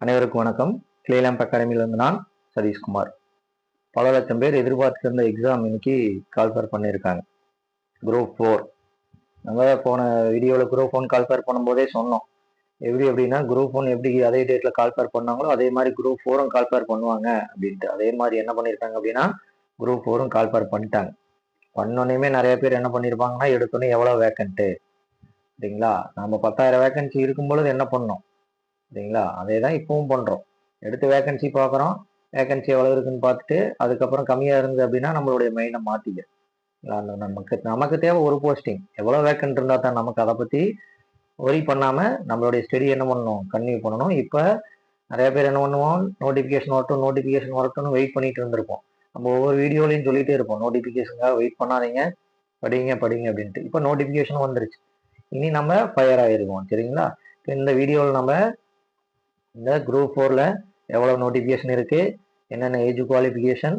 அனைவருக்கும் வணக்கம். கிளேலாம்ப் அகாடமியிலிருந்து நான் சதீஷ்குமார். பல லட்சம் பேர் எதிர்பார்த்திருந்த எக்ஸாம் இன்னைக்கு கால்ஃபர் பண்ணியிருக்காங்க. குரூப் ஃபோர் நம்ம போன வீடியோவில் குரூப் ஒன் கால்ஃபர் பண்ணும்போதே சொன்னோம். எப்படி எப்படின்னா குரூப் ஒன் எப்படி அதே டேட்டில் கால்ஃபர் பண்ணாங்களோ அதே மாதிரி குரூப் ஃபோரும் கால்ஃபர் பண்ணுவாங்க அப்படின்ட்டு. அதே மாதிரி என்ன பண்ணியிருக்காங்க அப்படின்னா குரூப் ஃபோரும் கால்ஃபர் பண்ணிட்டாங்க. பண்ணோன்னே நிறைய பேர் என்ன பண்ணியிருப்பாங்கன்னா எடுத்தோன்னே எவ்வளோ வேக்கண்ட்டு சரிங்களா? நம்ம பத்தாயிரம் வேக்கன்சி இருக்கும் பொழுது என்ன பண்ணோம்? சரிங்களா அதே தான் இப்பவும் பண்ணுறோம் எடுத்து வேகன்சி பார்க்குறோம் வேகன்சி எவ்வளோ இருக்குன்னு பார்த்துட்டு அதுக்கப்புறம் கம்மியாக இருந்தது அப்படின்னா நம்மளுடைய மைண்டை மாற்றிக்க அந்த நமக்கு நமக்கு தேவை ஒரு போஸ்டிங் எவ்வளோ வேக்கன்ட் இருந்தால் தான் நமக்கு அதை பற்றி ஒரி பண்ணாமல் நம்மளுடைய ஸ்டடி என்ன பண்ணணும்? கன்டினியூ பண்ணணும். இப்போ நிறைய பேர் என்ன பண்ணுவோம்? நோட்டிஃபிகேஷன் வரட்டும் நோட்டிஃபிகேஷன் வரட்டும்னு வெயிட் பண்ணிட்டு இருந்திருப்போம். நம்ம ஒவ்வொரு வீடியோலையும் சொல்லிட்டே இருப்போம். நோட்டிஃபிகேஷனுக்காக வெயிட் பண்ணாதீங்க. படிங்க படிங்க அப்படின்ட்டு. இப்போ நோட்டிஃபிகேஷன் வந்துருச்சு. இனி நம்ம ஃபயர் ஆகிருக்கோம் சரிங்களா? இப்போ இந்த வீடியோவில் நம்ம இந்த குரூப் ஃபோரில் எவ்வளோ நோட்டிஃபிகேஷன் இருக்குது என்னென்ன ஏஜ் குவாலிஃபிகேஷன்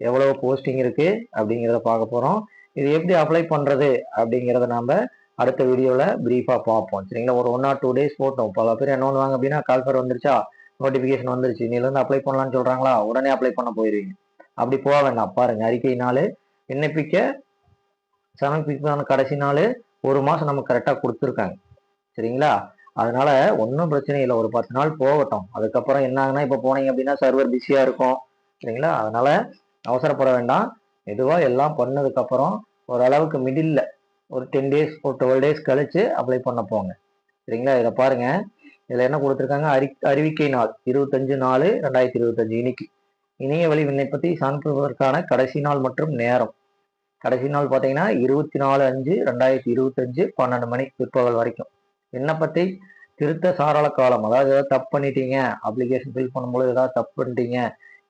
எவ்வளோ போஸ்டிங் இருக்குது அப்படிங்கிறத பார்க்க போகிறோம் இது எப்படி அப்ளை பண்ணுறது அப்படிங்கிறத நாம் அடுத்த வீடியோவில் ப்ரீஃபாக பார்ப்போம். சரிங்களா? ஒரு ஒன் ஆர் டூ டேஸ் போட்டோம் பல பேர் என்ன பண்ணுவாங்க அப்படின்னா கால்ஃபர் வந்துருச்சா? நோட்டிஃபிகேஷன் வந்துருச்சு. இன்னிலேருந்து அப்ளை பண்ணலாம்னு சொல்கிறாங்களா உடனே அப்ளை பண்ண போயிடுவீங்க அப்படி போக வேண்டாம். பாருங்கள் அறிக்கை நாள் விண்ணப்பிக்க சமர்ப்பிக்கான கடைசி நாள் ஒரு மாதம் நமக்கு கரெக்டாக கொடுத்துருக்காங்க. சரிங்களா? அதனால ஒன்றும் பிரச்சனை இல்லை. ஒரு பத்து நாள் போகட்டும். அதுக்கப்புறம் என்ன இப்போ போனீங்க அப்படின்னா சர்வர் பிஸியாக இருக்கும். சரிங்களா? அதனால அவசரப்பட வேண்டாம். மெதுவாக எல்லாம் பண்ணதுக்கப்புறம் ஓரளவுக்கு மிடில் ஒரு டென் டேஸ் ஒரு டுவெல் டேஸ் கழித்து அப்ளை பண்ண போங்க. சரிங்களா? இதை பாருங்கள் இதில் என்ன கொடுத்துருக்காங்க? அறி அறிவிக்கை நாள். இருபத்தஞ்சு நாலு ரெண்டாயிரத்தி இருபத்தஞ்சு இன்னைக்கு. இணைய வழி விண்ணப்பத்தை சமர்ப்பிப்பதற்கான கடைசி நாள் மற்றும் நேரம். கடைசி நாள் பார்த்தீங்கன்னா இருபத்தி நாலு அஞ்சு ரெண்டாயிரத்தி இருபத்தஞ்சு பன்னெண்டு மணி பிற்பகல் வரைக்கும். விண்ணப்பத்தை திருத்த சாரள காலம் அதாவது ஏதாவது தப்பு பண்ணிட்டீங்க அப்ளிகேஷன் ஃபில் பண்ணும்போது ஏதாவது தப்பு பண்ணிட்டீங்க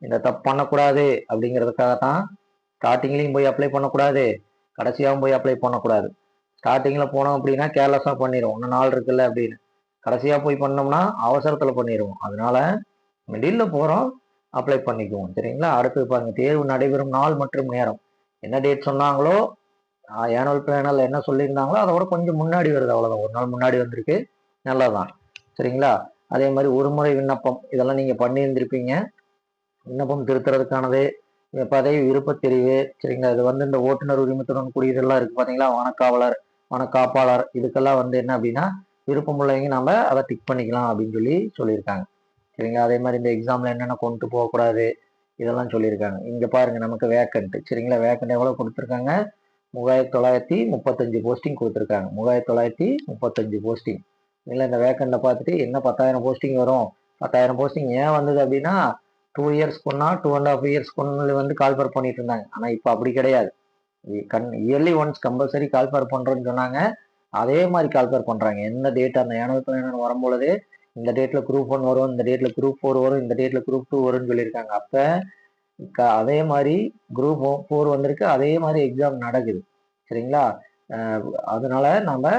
இந்த தப்பு பண்ணக்கூடாது அப்படிங்கிறதுக்காக தான் ஸ்டார்டிங்லேயும் போய் அப்ளை பண்ணக்கூடாது கடைசியாகவும் போய் அப்ளை பண்ணக்கூடாது. ஸ்டார்டிங்கில் போனோம் அப்படின்னா கேர்லெஸ்ஸாக பண்ணிடுவோம் இன்னும் நாள் இருக்குல்ல அப்படின்னு. கடைசியாக போய் பண்ணோம்னா அவசரத்தில் பண்ணிடுவோம் அதனால மிடில் போகிறோம் அப்ளை பண்ணிக்குவோம் சரிங்களா? அடுத்து பாருங்கள் தேர்வு நடைபெறும் நாள் மற்றும் நேரம். என்ன டேட் சொன்னாங்களோ ஆனுவல் பேனல் என்ன சொல்லியிருந்தாங்களோ அதை விட கொஞ்சம் முன்னாடி வருது அவ்வளோதான் ஒரு நாள் முன்னாடி வந்திருக்கு. நல்லதான் சரிங்களா? அதே மாதிரி ஒரு முறை விண்ணப்பம். இதெல்லாம் நீங்கள் பண்ணியிருந்திருப்பீங்க. விண்ணப்பம் திருத்துறதுக்கானது பதவி விருப்பத் தெரிவு சரிங்களா? இது வந்து இந்த ஓட்டுநர் உரிமத்துடன் கூடியதெல்லாம் இருக்குது பார்த்தீங்களா வனக்காவலர் வனக்காப்பாளர் இதுக்கெல்லாம் வந்து என்ன அப்படின்னா விருப்பம் உள்ளவங்க நம்ம அதை டிக் பண்ணிக்கலாம் அப்படின்னு சொல்லி சொல்லியிருக்காங்க. சரிங்களா? அதே மாதிரி இந்த எக்ஸாமில் என்னென்ன கொண்டு போகக்கூடாது இதெல்லாம் சொல்லியிருக்காங்க. இங்கே பாருங்கள் நமக்கு வேக்கண்ட் சரிங்களா? வேக்கண்ட் எவ்வளோ கொடுத்துருக்காங்க? மூவாயிரத்தி தொள்ளாயிரத்தி முப்பத்தஞ்சு போஸ்டிங் கொடுத்துருக்காங்க. மூவாயிரத்தி தொள்ளாயிரத்தி முப்பத்தஞ்சு போஸ்டிங் இல்லை இந்த வேக்கண்டை பார்த்துட்டு என்ன பத்தாயிரம் போஸ்டிங் வரும்? பத்தாயிரம் போஸ்டிங் ஏன் வந்தது அப்படின்னா டூ இயர்ஸ் கொண்டா டூ அண்ட் ஆஃப் இயர்ஸ் கொண்டு வந்து கால்பர் பண்ணிட்டு இருந்தாங்க. ஆனால் இப்போ அப்படி கிடையாது. கண் இயர்லி ஒன்ஸ் கம்பல்சரி கால்பர் பண்ணுறோன்னு சொன்னாங்க. அதே மாதிரி கால்பர் பண்ணுறாங்க என்ன டேட் அந்த ஏனோ வரும்பொழுது இந்த டேட்டில் குரூப் ஒன் வரும் இந்த டேட்டில் குரூப் ஃபோர் வரும் இந்த டேட்டில் குரூப் டூ வரும்னு சொல்லியிருக்காங்க. அப்போ அதே மாதிரி குரூப் ஃபோர் வந்திருக்கு. அதே மாதிரி எக்ஸாம் நடக்குது. சரிங்களா? அதனால நம்ம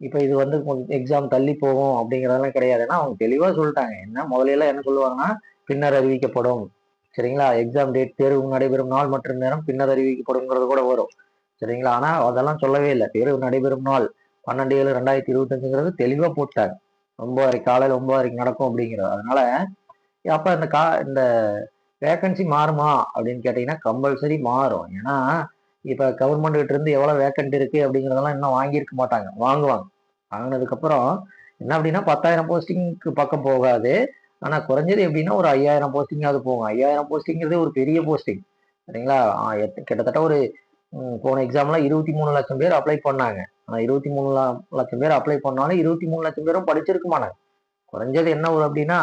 இப்போ இது வந்து எக்ஸாம் தள்ளி போகும் அப்படிங்கிறதெல்லாம் கிடையாது. ஏன்னா அவங்க தெளிவாக சொல்லிட்டாங்க. என்ன முதலையெல்லாம் என்ன சொல்லுவாங்கன்னா பின்னர் அறிவிக்கப்படும். சரிங்களா? எக்ஸாம் டேட் தேர்வு நடைபெறும் நாள் மற்றும் நேரம் பின்னர் அறிவிக்கப்படுங்கிறது கூட வரும். சரிங்களா? ஆனால் அதெல்லாம் சொல்லவே இல்லை. தேர்வு நடைபெறும் நாள் பன்னெண்டு ஏழு ரெண்டாயிரத்தி இருபத்தஞ்சுங்கிறது தெளிவாக போட்டாங்க. ஒன்பது காலையில் ஒன்பது வரைக்கும் நடக்கும் அப்படிங்கிறது. அதனால அப்போ இந்த கா இந்த வேக்கன்சி மாறுமா அப்படின்னு கேட்டிங்கன்னா கம்பல்சரி மாறும். ஏன்னா இப்போ கவர்மெண்ட்கிட்ட இருந்து எவ்வளோ வேக்கன்ட் இருக்கு அப்படிங்கிறதெல்லாம் இன்னும் வாங்கியிருக்க மாட்டாங்க. வாங்குவாங்க. வாங்கினதுக்கப்புறம் என்ன அப்படின்னா பத்தாயிரம் போஸ்டிங்க்கு பக்கம் போகாது. ஆனால் குறைஞ்சது எப்படின்னா ஒரு ஐயாயிரம் போஸ்டிங்காவது போகும். ஐயாயிரம் போஸ்டிங்கிறது ஒரு பெரிய போஸ்டிங் சரிங்களா? கிட்டத்தட்ட ஒரு போன எக்ஸாம்லாம் இருபத்தி மூணு லட்சம் பேர் அப்ளை பண்ணாங்க. ஆனால் இருபத்தி மூணு லட்சம் பேர் அப்ளை பண்ணாலும் இருபத்தி மூணு லட்சம் பேரும் படிச்சிருக்க மாட்டாங்க. குறைஞ்சது என்ன ஒரு அப்படின்னா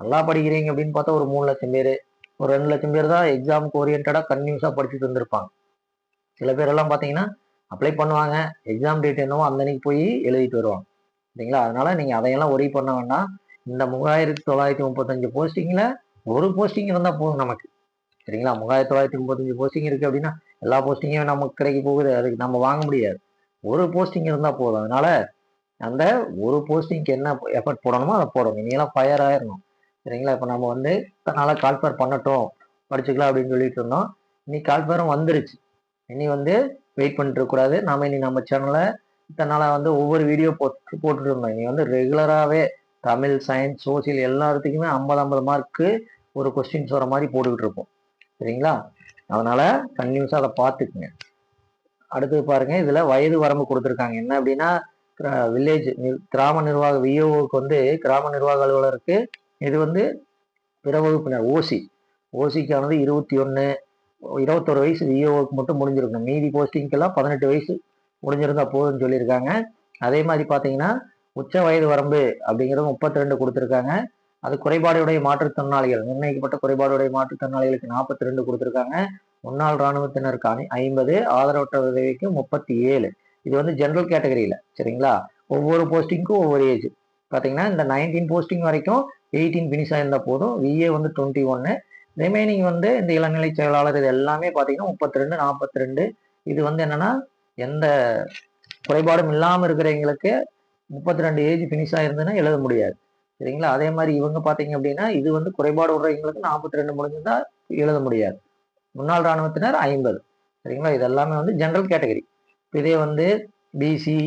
நல்லா படிக்கிறீங்க அப்படின்னு பார்த்தா ஒரு மூணு லட்சம் பேர் ஒரு ரெண்டு லட்சம் பேர் தான் எக்ஸாமுக்கு ஓரியன்டாக கன்யூஸாக படிச்சுட்டு வந்திருப்பாங்க. சில பேரெல்லாம் பார்த்தீங்கன்னா அப்ளை பண்ணுவாங்க. எக்ஸாம் டேட் என்னவோ அந்த அன்னைக்கு போய் எழுதிட்டு வருவாங்க. சரிங்களா? அதனால நீங்கள் அதையெல்லாம் ஒரே பண்ண வேண்டாம். இந்த மூவாயிரத்தி தொள்ளாயிரத்தி முப்பத்தஞ்சு போஸ்டிங்கில் ஒரு போஸ்டிங் இருந்தால் போதும் நமக்கு. சரிங்களா? மூவாயிரத்தி தொள்ளாயிரத்தி முப்பத்தஞ்சு போஸ்டிங் இருக்குது அப்படின்னா எல்லா போஸ்டிங்கும் நமக்கு கிடைக்க போகுது. அதுக்கு நம்ம வாங்க முடியாது. ஒரு போஸ்டிங் இருந்தால் போதும். அதனால அந்த ஒரு போஸ்டிங்க்கு என்ன எஃபர்ட் போடணுமோ அதை போடணும். இனியெல்லாம் ஃபயர் ஆயிடணும் சரிங்களா? இப்போ நம்ம வந்து இத்தனை கால்ஃபேர் பண்ணட்டும் படிச்சுக்கலாம் அப்படின்னு சொல்லிட்டு இருந்தோம். இன்னைக்கு கால்பேரும் வந்துருச்சு. இனி வந்து வெயிட் பண்ணிட்டு இருக்கக்கூடாது இனி நம்ம சேனலை இத்தனால வந்து ஒவ்வொரு வீடியோ போட்டு போட்டுட்டு இருந்தோம். இனி வந்து ரெகுலராகவே தமிழ் சயின்ஸ் சோசியல் எல்லாத்துக்குமே ஐம்பது ஐம்பது மார்க்கு ஒரு கொஸ்டின்ஸ் வர மாதிரி போட்டுக்கிட்டு இருப்போம். சரிங்களா? அதனால கன்யூஸாக அதை பார்த்துக்குங்க. அடுத்தது பாருங்க. இதில் வயது வரம்பு கொடுத்துருக்காங்க. என்ன அப்படின்னா வில்லேஜ் கிராம நிர்வாக விஓவுக்கு வந்து கிராம நிர்வாக அலுவலருக்கு இது வந்து பிற வகுப்பினர் ஓசி ஓசிக்கானது இருபத்தி ஒன்று இருபத்தொரு வயசு விஓவுக்கு மட்டும் முடிஞ்சிருக்கணும் மீதி போஸ்டிங்கெல்லாம் பதினெட்டு வயசு முடிஞ்சிருந்தா போதும்னு சொல்லியிருக்காங்க. அதே மாதிரி பார்த்தீங்கன்னா உச்ச வயது வரம்பு அப்படிங்கிறது முப்பத்தி ரெண்டு கொடுத்துருக்காங்க. அது குறைபாடுடைய மாற்றுத்திறனாளிகள் நிர்ணயிக்கப்பட்ட குறைபாடுடைய மாற்றுத்திறனாளிகளுக்கு நாற்பத்தி ரெண்டு கொடுத்துருக்காங்க. முன்னாள் இராணுவத்தினருக்கு அணி ஐம்பது ஆதரவற்ற உதவிக்கு முப்பத்தி ஏழு இது வந்து ஜென்ரல் கேட்டகரியில் சரிங்களா? ஒவ்வொரு போஸ்டிங்க்கும் ஒவ்வொரு ஏஜ் பார்த்தீங்கன்னா இந்த நைன்டீன் போஸ்டிங் வரைக்கும் எயிட்டீன் ஃபினிஷ் ஆயிருந்தால் போதும். விஏ வந்து டுவெண்ட்டி ஒன்று ரிமைனிங் வந்து இந்த இளநிலை செயலாளர் இது எல்லாமே பார்த்தீங்கன்னா முப்பத்தி ரெண்டு நாற்பத்தி ரெண்டு இது வந்து என்னென்னா எந்த குறைபாடும் இல்லாமல் இருக்கிறவங்களுக்கு முப்பத்தி ரெண்டு ஏஜ் ஃபினிஷ் ஆயிருந்ததுன்னா எழுத முடியாது. சரிங்களா? அதே மாதிரி இவங்க பார்த்தீங்க அப்படின்னா இது வந்து குறைபாடு விடுறவங்களுக்கு நாற்பத்தி ரெண்டு முடிஞ்சிருந்தா எழுத முடியாது. முன்னாள் இராணுவத்தினர் ஐம்பது. சரிங்களா? இது எல்லாமே வந்து ஜென்ரல் கேட்டகரி இதே வந்து பிசி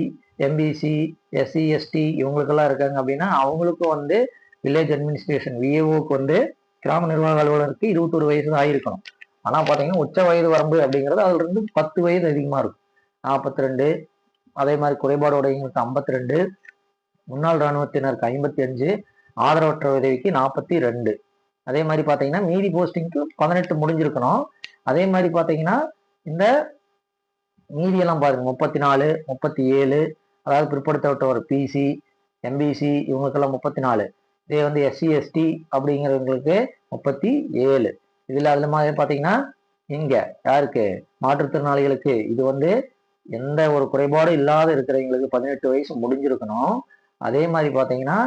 எம்பிசி எஸ்சி எஸ்டி இவங்களுக்கெல்லாம் இருக்காங்க அப்படின்னா அவங்களுக்கும் வந்து வில்லேஜ் அட்மினிஸ்ட்ரேஷன் விஏஓக்கு வந்து கிராம நிர்வாக அலுவலருக்கு இருபத்தொரு வயசு தான் ஆயிருக்கணும். ஆனால் பார்த்தீங்கன்னா உச்ச வயது வரம்பு அப்படிங்கிறது அதுலேருந்து பத்து வயது அதிகமாக இருக்கும். நாற்பத்தி ரெண்டு அதே மாதிரி குறைபாடு உடையவங்களுக்கு ஐம்பத்தி ரெண்டு முன்னாள் இராணுவத்தினருக்கு ஐம்பத்தி அஞ்சு ஆதரவற்ற உதவிக்கு நாற்பத்தி ரெண்டு அதே மாதிரி பார்த்தீங்கன்னா மீதி போஸ்டிங்க்கு பதினெட்டு முடிஞ்சிருக்கணும். அதே மாதிரி பார்த்தீங்கன்னா இந்த மீதியெல்லாம் பாருங்க முப்பத்தி நாலு முப்பத்தி ஏழு அதாவது பிற்படுத்தப்பட்டவர் பிசி எம்பிசி இவங்களுக்கெல்லாம் முப்பத்தி நாலு இதே வந்து எஸ்சி எஸ்டி அப்படிங்கிறவங்களுக்கு முப்பத்தி ஏழு. இதில் அதில் மாதிரி பார்த்தீங்கன்னா இங்கே யாருக்கு? மாற்றுத்திறனாளிகளுக்கு. இது வந்து எந்த ஒரு குறைபாடும் இல்லாத இருக்கிறவங்களுக்கு பதினெட்டு வயசு முடிஞ்சிருக்கணும். அதே மாதிரி பார்த்தீங்கன்னா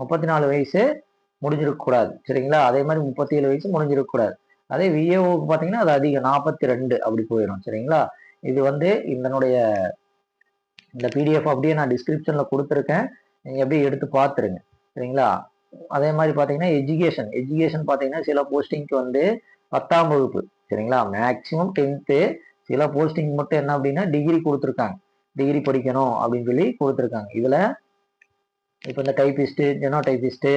முப்பத்தி நாலு வயசு முடிஞ்சிருக்கக்கூடாது சரிங்களா? அதே மாதிரி முப்பத்தி ஏழு வயசு முடிஞ்சிருக்கக்கூடாது அதே விஏஓக்கு பார்த்தீங்கன்னா அது அதிகம். நாற்பத்தி ரெண்டு அப்படி போயிடும். சரிங்களா? இது வந்து இதனுடைய இந்த பிடிஎஃப் அப்படியே நான் டிஸ்கிரிப்ஷனில் கொடுத்துருக்கேன். நீங்கள் அப்படியே எடுத்து பார்த்துருங்க. சரிங்களா? அதே மாதிரி பார்த்தீங்கன்னா எஜுகேஷன் எஜுகேஷன் பார்த்தீங்கன்னா சில போஸ்டிங்க்கு வந்து பத்தாம் வகுப்பு சரிங்களா? மேக்ஸிமம் டென்த்து சில போஸ்டிங் மட்டும் என்ன அப்படின்னா டிகிரி கொடுத்துருக்காங்க. டிகிரி படிக்கணும் அப்படின்னு சொல்லி கொடுத்துருக்காங்க. இதில் இப்போ இந்த டைப்பிஸ்ட்டு ஜெனோ டைப்பிஸ்ட்டு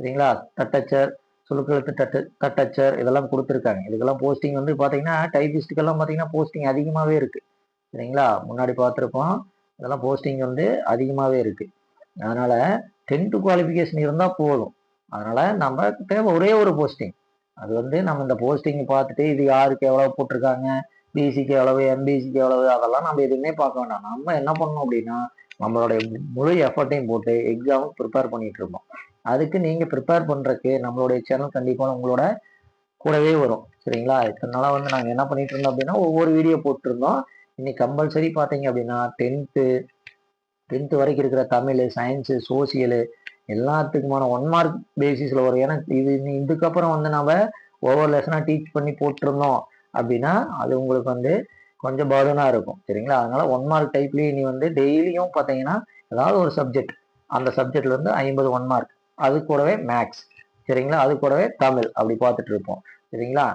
சரிங்களா? தட்டச்சர் சுழுக்கெழுத்து தட்டு தட்டச்சர் இதெல்லாம் கொடுத்துருக்காங்க. இதுக்கெல்லாம் போஸ்டிங் வந்து பார்த்தீங்கன்னா டைப்பிஸ்ட்டுக்கெல்லாம் பார்த்தீங்கன்னா போஸ்டிங் அதிகமாகவே இருக்குது சரிங்களா? முன்னாடி பார்த்துருப்போம். இதெல்லாம் போஸ்டிங் வந்து அதிகமாகவே இருக்குது அதனால் டென்த்து குவாலிஃபிகேஷன் இருந்தால் போதும். அதனால் நம்ம தேவை ஒரே ஒரு போஸ்டிங் அது வந்து நம்ம இந்த போஸ்டிங் பார்த்துட்டு இது யாருக்கு எவ்வளோ போட்டிருக்காங்க பிசிக்கு எவ்வளவு எம்பிசிக்கு எவ்வளவு அதெல்லாம் நம்ம எதுவுமே பார்க்க வேண்டாம். நம்ம என்ன பண்ணணும் அப்படின்னா நம்மளுடைய முழு எஃபர்ட்டையும் போட்டு எக்ஸாமும் ப்ரிப்பேர் பண்ணிட்டு இருப்போம் அதுக்கு நீங்கள் ப்ரிப்பேர் பண்ணுறதுக்கு நம்மளுடைய சேனல் கண்டிப்பாக உங்களோட கூடவே வரும். சரிங்களா? இத்தனை வந்து நாங்கள் என்ன பண்ணிட்டு இருந்தோம் அப்படின்னா ஒவ்வொரு வீடியோ போட்டிருந்தோம். இன்னைக்கு கம்பல்சரி பார்த்தீங்க அப்படின்னா டென்த்து டென்த்து வரைக்கும் இருக்கிற தமிழ் சயின்ஸு சோசியலு எல்லாத்துக்குமான ஒன் மார்க் பேசிஸில் வரும். ஏன்னா இது இதுக்கப்புறம் வந்து நம்ம ஒவ்வொரு லெசனாக டீச் பண்ணி போட்டிருந்தோம் அப்படின்னா அது உங்களுக்கு வந்து கொஞ்சம் பர்டனாக இருக்கும். சரிங்களா? அதனால் ஒன் மார்க் டைப்லேயே நீ வந்து டெய்லியும் பார்த்தீங்கன்னா ஏதாவது ஒரு சப்ஜெக்ட் அந்த சப்ஜெக்ட்ல வந்து ஐம்பது ஒன் மார்க் அது கூடவே மேக்ஸ் சரிங்களா? அது கூடவே தமிழ். அப்படி பார்த்துட்டு இருப்போம். சரிங்களா?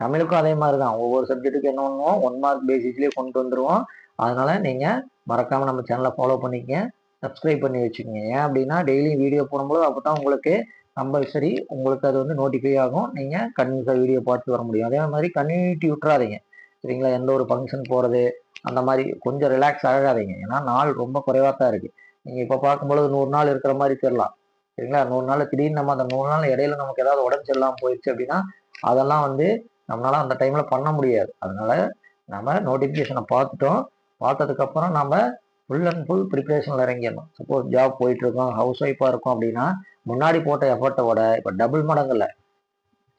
தமிழுக்கும் அதே மாதிரி தான் ஒவ்வொரு சப்ஜெக்ட்டுக்கு என்ன பண்ணுவோம்? ஒன் மார்க் பேசிஸ்லேயே கொண்டு வந்துடுவோம் அதனால் நீங்கள் மறக்காமல் நம்ம சேனலை ஃபாலோ பண்ணிக்கங்க. சப்ஸ்கிரைப் பண்ணி வச்சுக்கோங்க. ஏன் அப்படின்னா டெய்லியும் வீடியோ போடும்போது அப்போ தான் உங்களுக்கு கம்பல்சரி உங்களுக்கு அது வந்து நோட்டிஃபை ஆகும். நீங்கள் கன்யூஸாக வீடியோ பார்த்து வர முடியும். அதே மாதிரி கம்யூனிட்டி விட்டுறாதீங்க. சரிங்களா? எந்த ஒரு ஃபங்க்ஷன் போகிறது அந்த மாதிரி கொஞ்சம் ரிலாக்ஸ் ஆகாதீங்க. ஏன்னா நாள் ரொம்ப குறைவாக தான் இருக்குது நீங்கள் இப்போ பார்க்கும்பொழுது நூறு நாள் இருக்கிற மாதிரி தெரியலாம். சரிங்களா? நூறு நாள் திடீர்னு நம்ம அந்த நூறு நாள் இடையில நமக்கு ஏதாவது உடம்பு சரியில்லாமல் போயிடுச்சு அப்படின்னா அதெல்லாம் வந்து நம்மளால் அந்த டைமில் பண்ண முடியாது. அதனால் நம்ம நோட்டிஃபிகேஷனை பார்த்துட்டோம். பார்த்ததுக்கப்புறம் நம்ம ஃபுல் அண்ட் ஃபுல் ப்ரிப்ரேஷனில் இறங்கிடணும். சப்போஸ் ஜாப் போயிட்டுருக்கோம் ஹவுஸ் ஒய்ஃபாக இருக்கும் அப்படின்னா முன்னாடி போட்ட எஃபர்ட்டை விட இப்போ டபுள் மடங்கில்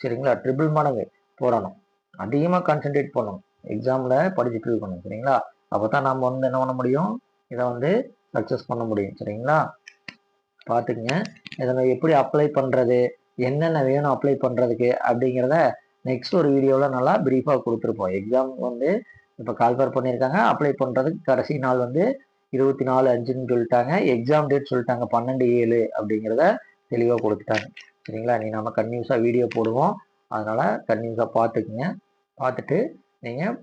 சரிங்களா? ட்ரிபிள் மடங்கு போடணும். அதிகமாக கான்சென்ட்ரேட் பண்ணணும். எக்ஸாமில் படிச்சுட்டு இருக்கணும் சரிங்களா? அப்போ தான் நம்ம வந்து என்ன பண்ண முடியும்? இதை வந்து சக்ஸஸ் பண்ண முடியும் சரிங்களா? பார்த்துக்குங்க. இதை எப்படி அப்ளை பண்ணுறது என்னென்ன வேணும் அப்ளை பண்ணுறதுக்கு அப்படிங்கிறத நெக்ஸ்ட் ஒரு வீடியோவில் நல்லா ப்ரீஃபாக கொடுத்துருப்போம். எக்ஸாம் வந்து இப்போ கால்ஃபர் பண்ணியிருக்காங்க அப்ளை பண்ணுறதுக்கு கடைசி நாள் வந்து இருபத்தி நாலு அஞ்சுன்னு சொல்லிட்டாங்க. எக்ஸாம் டேட் சொல்லிட்டாங்க. பன்னெண்டு ஏழு அப்படிங்கிறத தெளிவாக கொடுத்துட்டாங்க. சரிங்களா? நீ நம்ம கன்யூஸாக வீடியோ போடுவோம். அதனால் கன்யூஸாக பார்த்துக்குங்க. பார்த்துட்டு நீங்கள்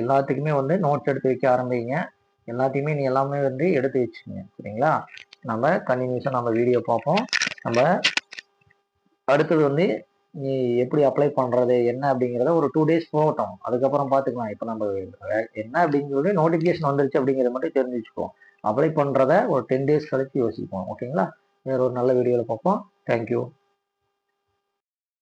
எல்லாத்துக்குமே வந்து நோட்ஸ் எடுத்து வைக்க ஆரம்பிங்க. எல்லாத்தையுமே நீ எல்லாமே வந்து எடுத்து வச்சுக்கோங்க. சரிங்களா? நம்ம கன்டினியூஸாக நம்ம வீடியோ பார்ப்போம். நம்ம அடுத்தது வந்து நீ எப்படி அப்ளை பண்ணுறது என்ன அப்படிங்கிறத ஒரு டூ டேஸ் போகட்டும் அதுக்கப்புறம் பார்த்துக்கலாம். இப்போ நம்ம என்ன அப்படிங்கிறது நோட்டிஃபிகேஷன் வந்துருச்சு அப்படிங்கிறத மட்டும் தெரிஞ்சு வச்சுக்குவோம் அப்ளை பண்ணுறத ஒரு டென் டேஸ் கழித்து யோசிப்போம். ஓகேங்களா வேற ஒரு நல்ல வீடியோவில் பார்ப்போம். தேங்க்யூ